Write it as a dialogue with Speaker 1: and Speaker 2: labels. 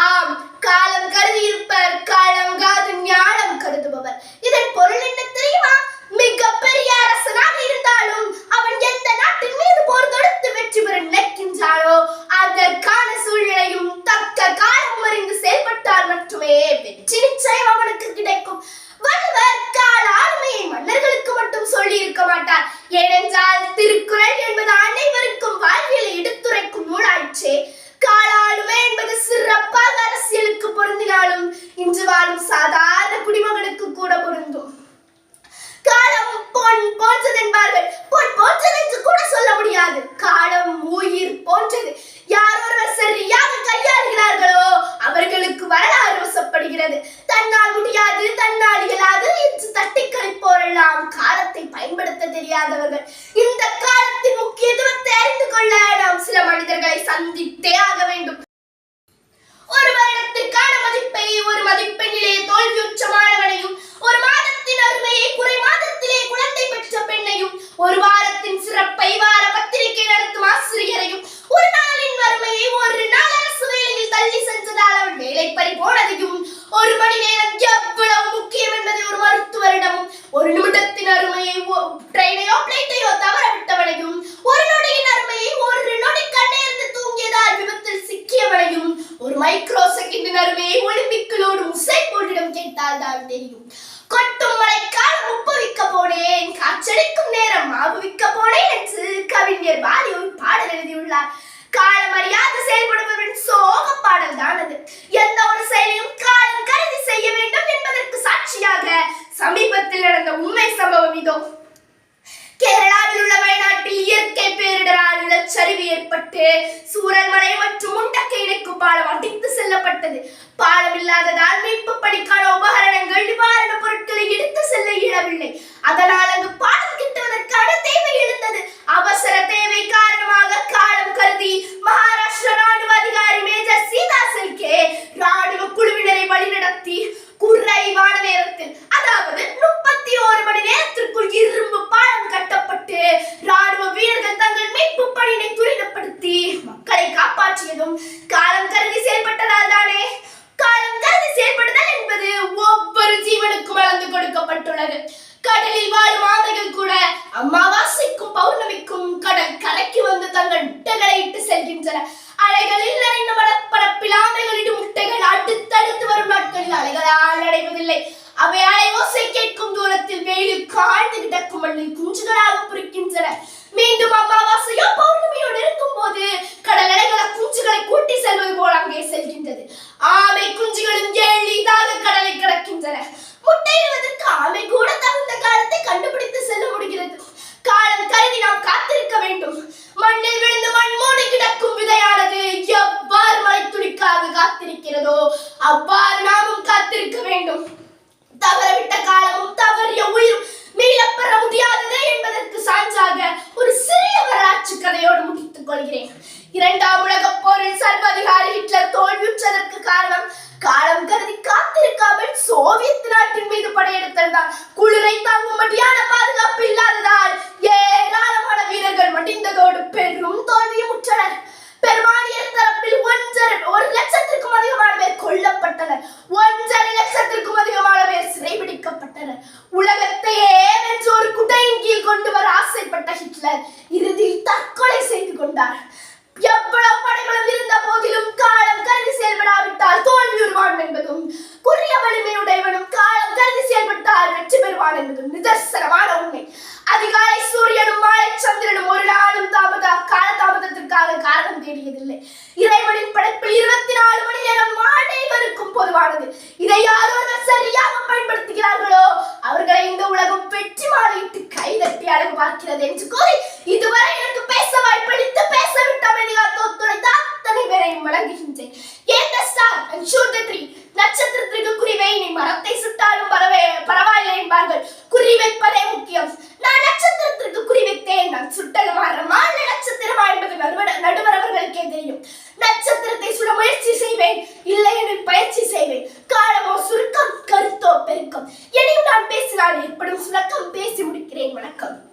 Speaker 1: ஆம் காலம் கருதி இருப்ப இன்று வாழும் சாதாரண குடிமகனுக்கு கூட பொருந்தும். காலம் பொன் போன்றது என்பார்கள். பொன் போன்றது என்று கூட சொல்ல முடியாது. காலம் உயிர் போன்றது. யார் ஒருவர் சரியாக கையாளுகிறார்களோ அவர்களுக்கு வரலாறு வசப்படுகிறது. தன்னால் முடியாது தன்னால் இயலாது என்று தட்டி கழிப்போரெல்லாம் காலத்தை பயன்படுத்த தெரியாதவர்கள். இந்த காலத்தின் முக்கியத்துவத்தை அறிந்து கொள்ள நாம் சில மனிதர்களை சந்தித்தே ஆக வேண்டும். ஒரு வருடத்திற்கான மதிப்பை ஒரு மதிப்பெண்ணிலே தோல்வியுற்ற மாணவனையும் ஒரு மாதத்தின் அருமையை குறை மாதத்திலே குழந்தை பெற்ற பெண்ணையும் ஒரு வாரத்தின் சிறப்பை வார பத்திரிகை நடத்தும் ஆசிரியரையும் ஒரு நாளின் வறுமையை ஒரு நாள் அரசு வேலையில் தள்ளி சென்றதால் அவன் வேலை பறி போனதையும் ஒரு மணி நேரம் எவ்வளவு முக்கியம் என்பதை ஒரு மருத்துவரிடமும் ஒரு நிமிடத்தின் அருமையை ட்ரெயினையோ பிளைட்டையோ தவற விட்டவனையும் கேட்டால் தான் தெரியும். கொட்டும் மழைக்காலம் உப்பு விற்க போனேன். காற்றடிக்கும் நேரம் மாவு விற்க போனேன் என்று கவிஞர் பாரதி ஒரு பாடல் எழுதியுள்ளார். காலம் அறியாது செயல்படுபவரின் சோக பாடல் தான் அது. எந்த ஏற்பட்டு சூரல்மலை மற்றும் முண்டக்கை இணைக்கும் பாலம் அடித்து செல்லப்பட்டது. பாலம் இல்லாததால் மீட்பு பணிக்கான உபகரணங்கள் நிவாரண பொருட்களை எடுத்து செல்ல இயலவில்லை. அதனால் அங்கு பாலம் கிட்டுவதற்கான தேவை எழுந்தது. அவசர தேவை காரணமாக காலம் கருதி மகாராஷ்டிரா ராணுவ அதிகாரி மேஜர் சீதா செல்கே ராணுவ குழுவினரை வழிநடத்தி குறைவான நேரத்தில் அதாவது முப்பத்தி ஓரு மணி நேரத்திற்குள் இரும்பு பாலம் கட்டப்பட்டு ராணுவ வீரர்கள் தங்கள் மீட்பு பணியினை துரிதப்படுத்தி மக்களை காப்பாற்றியதும் காலம் கருதி செயல்பட்டதால் தானே? காலம் கருதி செயல்படுதல் என்பது ஒவ்வொரு ஜீவனுக்கும் வளர்ந்து கொடுக்கப்பட்டுள்ளது. கடலில் வாழும் ஆந்தைகள் கூட அமாவாசைக்கும் பௌர்ணமிக்கும் கடல் கரைக்கு வந்து தங்கள் முட்டைகளை இட்டு செல்கின்றன. அலைகளில் நிறைந்த மடப்பரப்பில் ஆமைகளின் முட்டைகள் அடுத்தடுத்து வரும் நாட்களில் அலைகளால் அடைவதில்லை. அவை அலை ஓசை கேட்கும் தூரத்தில் வெயிலில் காய்ந்து கிடக்கும் மண்ணில் குஞ்சுகளாக இருந்தால் குளிரை தாங்கும்படியான பாதுகாப்பு இல்லாததால் ஏராளமான வீரர்கள் மடிந்ததோடு பெரும் தோல்வியும் உற்றனர். பெருமானியர் தரப்பில் ஒன்றரை ஒரு லட்சத்திற்கும் அதிகமான பேர் கொல்லப்பட்டனர். ஒன்றரை லட்சத்திற்கும் அதிகமான பேர் சிறைபிடிக்கப்பட்டனர். உலகத்தையே வென்று ஒரு குடையின் கீழ் கொண்டு வர ஆசைப்பட்ட ஹிட்லர் செயல்பட்டால் என்பது நிதர்சனமான உண்மை. அதிகாலை சூரியனும் மாலை சந்திரனும் ஒரு நாளும் தாமத கால தாமதத்திற்காக காரணம் தேடியதில்லை. இறைவனின் படைப்பில் இருபத்தி நாலு மணி நேரம் வணக்கம். கருத்தோ நான் பேசினால் ஏற்படும் சுணக்கம் பேசி முடிக்கிறேன். வணக்கம்.